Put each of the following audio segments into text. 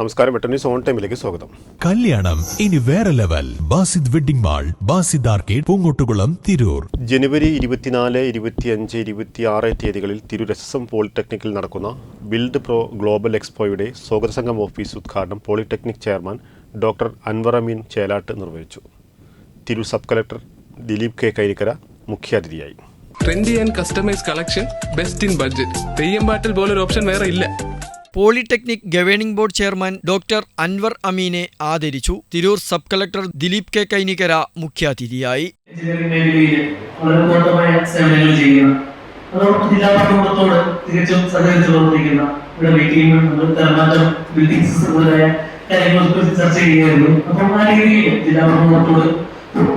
നമസ്കാരം Vettan news on ടൈമിലേക്ക് സ്വാഗതം. കല്യാണം ഇനി വേറെ level. Basid wedding mall Basid arcade Poongottukulam Tirur. ജനുവരി ഇരുപത്തിനാല് ഇരുപത്തിയഞ്ച് ഇരുപത്തിയാറ് തീയതികളിൽ തിരൂർ എസ് എസ് എം പോളിടെക്നിക്കിൽ നടക്കുന്ന ബിൽഡ് പ്രോ ഗ്ലോബൽ എക്സ്പോയുടെ സ്വാഗത സംഘം ഓഫീസ് ഉദ്ഘാടനം polytechnic chairman doctor Anwar Ameen Chelatt നിർവഹിച്ചു. Tirur sub collector Dileep K Kairikkara മുഖ്യാതിഥിയായി. Trendy and customise collection best in budget. Theyyam Pattil പോലൊരു ഓപ്ഷൻ വേറെ ഇല്ല. Polytechnic governing board chairman doctor Anwar അമീനെ ആദരിച്ചു. Tirur sub collector Dileep K. Kainikara മുഖ്യാതിഥിയായി.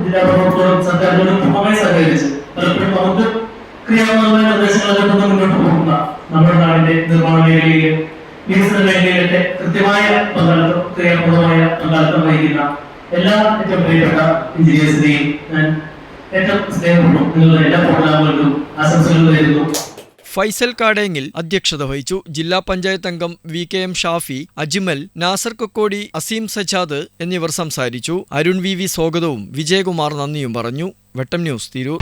ജില്ലാ ജില്ലാ നമ്മുടെ നാടിന്റെ നിർമ്മാണ മേഖലയിൽ വികസന മേഖലയിലൊക്കെ കൃത്യമായ പങ്കാളിത്തം ക്രിയാത്മകമായ പങ്കാളിത്തം വഹിക്കുന്ന എല്ലാ ഏറ്റവും പ്രിയപ്പെട്ട എഞ്ചിനീയേഴ്സിനെയും ഞാൻ ഏറ്റവും സ്നേഹപൂർവം നിങ്ങളുടെ എല്ലാ പ്രോഗ്രാമുകൾക്കും ആശംസകൾ നേരുന്നു. ഫൈസൽ കാടേങ്ങിൽ അധ്യക്ഷത വഹിച്ചു ജില്ലാ പഞ്ചായത്ത് അംഗം V K M Shafi Ajmal Nasar Kokkodi Azeem Sajad എന്നിവർ സംസാരിച്ചു. അരുൺ വി വി സ്വാഗതവും വിജയകുമാർ നന്ദിയും പറഞ്ഞു. വെട്ടം ന്യൂസ് തിരൂർ.